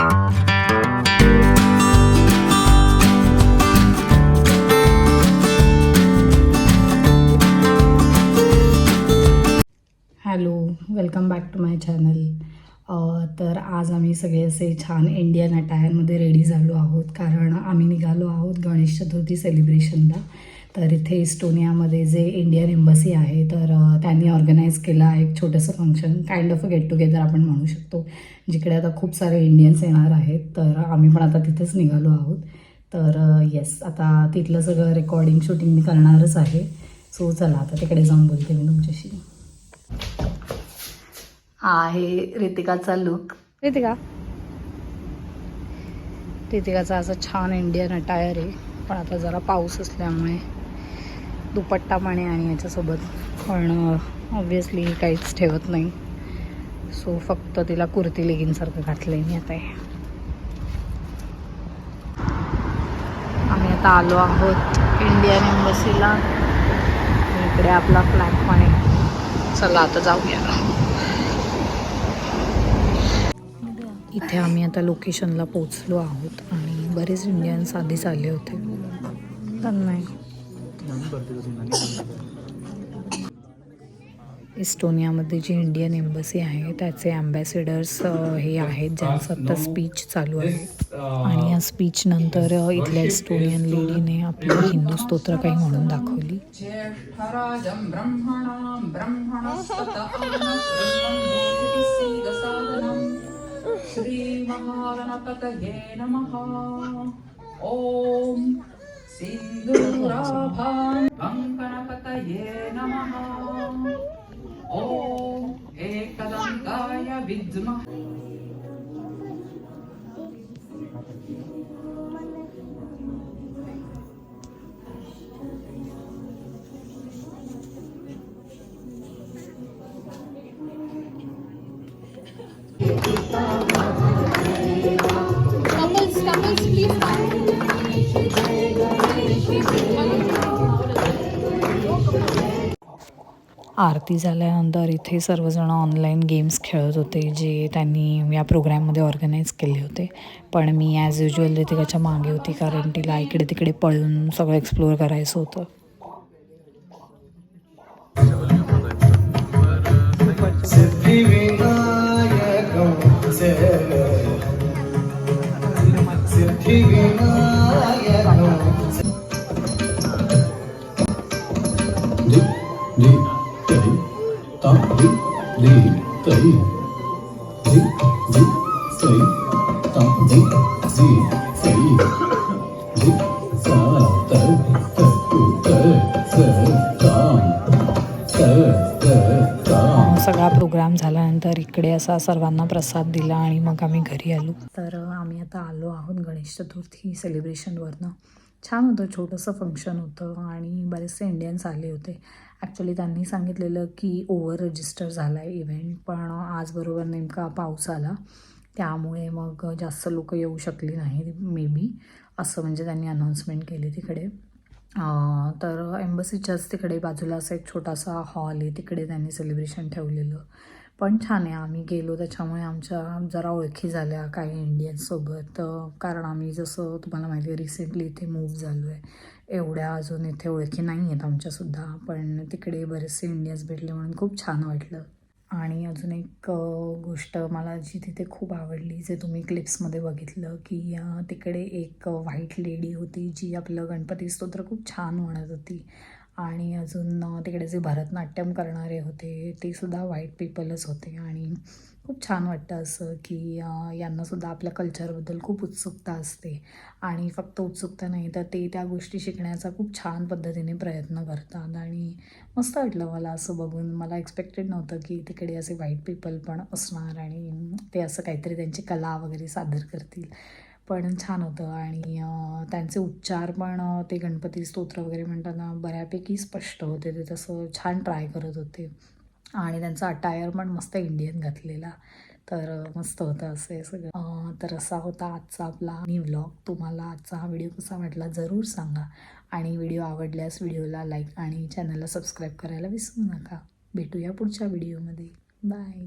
Hello welcome back to my channel. तर आज आम्ही सगळे असे छान इंडियन अटायरमध्ये रेडी झालो आहोत कारण आम्ही निघालो आहोत गणेश चतुर्थी सेलिब्रेशनला तर इथे इस्टोनियामध्ये जे इंडियन एम्बसी आहे तर त्यांनी ऑर्गनाईज केला एक छोटंसं function kind of a get together आपण म्हणू शकतो जिकडे आता खूप सारे इंडियन्स येणार आहेत. तर आम्ही पण आता तिथेच निघालो आहोत. तर येस आता तिथलं सगळं रेकॉर्डिंग शूटिंग मी करणारच आहे. सो चला आता तिकडे जाऊन बोलते मी तुमच्याशी. हा आहे रितिकाचा लुक रितिका? रितिकाचा असं छान इंडियन अटायर आहे. पण आता जरा पाऊस असल्यामुळे दुपट्टा पाणी आणि याच्यासोबत पण ऑब्विसली काहीच ठेवत नाही. सो फक्त तिला कुर्ती लेगिनसारखं घातलं आहे मी आता. हे आम्ही आता आलो आहोत इंडियन एम्बसीला इकडे आपला फ्लॅग पण. आहे चला आता जाऊया. इथे आम्ही आता लोकेशनला पोचलो आहोत आणि बरेच इंडियन्स आधीच आले होते. पण नाही. इस्टोनियामध्ये जी इंडियन एम्बसी आहे त्याचे अँबॅसेडर्स हे आहेत ज्यांचं आता स्पीच चालू आहे. आणि या स्पीच नंतर इथल्या इस्टोनियन लेडीने आपलं हिंदू स्तोत्र काही म्हणून दाखवली. 신두라방. 방가나파타예 나마하. 오 에카단가야 비드마. आरती झाल्यानंतर इथे सर्वजण ऑनलाईन गेम्स खेळत होते जे त्यांनी या प्रोग्रॅममध्ये ऑर्गनाईज केले होते. पण मी ॲज युजल रितिकाच्या मागे होती कारण तिला इकडे तिकडे पळून सगळं एक्सप्लोअर करायचं होतं. Siddhivinayak Siddhivinayak di, tadi, di, di, tadi, ta, di, di, tadi, di, sa, ta, ta, tu, ta, sa, tam, ta, सगळा प्रोग्राम झाल्यानंतर इकडे असा सर्वांना प्रसाद दिला आणि मग आम्ही घरी आलो. तर आम्ही आता आलो आहोत गणेश चतुर्थी सेलिब्रेशनवरनं छान होतं छोटंसं फंक्शन होतं आणि बरेचसे इंडियन्स आले होते. ॲक्च्युली त्यांनी सांगितलेलं की ओव्हर रजिस्टर झाला आहे इव्हेंट पण आजबरोबर नेमका पाऊस आला. त्यामुळे मग जास्त लोक येऊ शकली नाही मे बी असं म्हणजे त्यांनी अनाऊन्समेंट केली तिकडे. तर एम्बसीच्याच तिकडे बाजूला असं एक छोटासा हॉल आहे तिकडे त्यांनी सेलिब्रेशन ठेवलेलं. पण छान आहे. आम्ही गेलो त्याच्यामुळे आमच्या जरा ओळखी झाल्या काही इंडियन्ससोबत कारण आम्ही जसं तुम्हाला माहिती आहे रिसेंटली इथे मूव्ह झालो आहे एवढ्या अजून इथे ओळखी नाही आहेत आमच्यासुद्धा. पण तिकडे बरेचसे इंडियन्स भेटले म्हणून खूप छान वाटलं. आणि अजून एक गोष्ट मला जी तिथे खूप आवडली जे तुम्ही क्लिप्समध्ये बघितलं की तिकडे एक व्हाईट लेडी होती जी आपलं गणपती स्तोत्र खूप छान म्हणत होती. आणि अजून तिकडे जे भरतनाट्यम करणारे होते ते सुद्धा व्हाईट पीपलच होते. आणि खूप छान वाटतं असं की यांनासुद्धा आपल्या कल्चरबद्दल खूप उत्सुकता असते. आणि फक्त उत्सुकता नाही तर ते त्या गोष्टी शिकण्याचा खूप छान पद्धतीने प्रयत्न करतात. आणि मस्त वाटलं मला असं बघून. मला एक्सपेक्टेड नव्हतं की तिकडे असे व्हाईट पीपल पण असणार आणि ते असं काहीतरी त्यांची कला वगैरे सादर करतील. पण छान होतं. आणि त्यांचे उच्चार पण ते गणपती स्तोत्र वगैरे म्हणताना बऱ्यापैकी स्पष्ट होते. ते तसं छान ट्राय करत होते. आणि त्यांचा अटायर पण मस्त इंडियन घातलेला. तर मस्त होतं असं हे सगळं. तर असा होता आजचा आपला मी व्लॉग तुम्हाला आजचा हा व्हिडिओ कसा वाटला जरूर सांगा. आणि व्हिडिओ आवडल्यास व्हिडिओला लाईक आणि चॅनलला सबस्क्राईब करायला विसरू नका. भेटूया पुढच्या व्हिडिओमध्ये बाय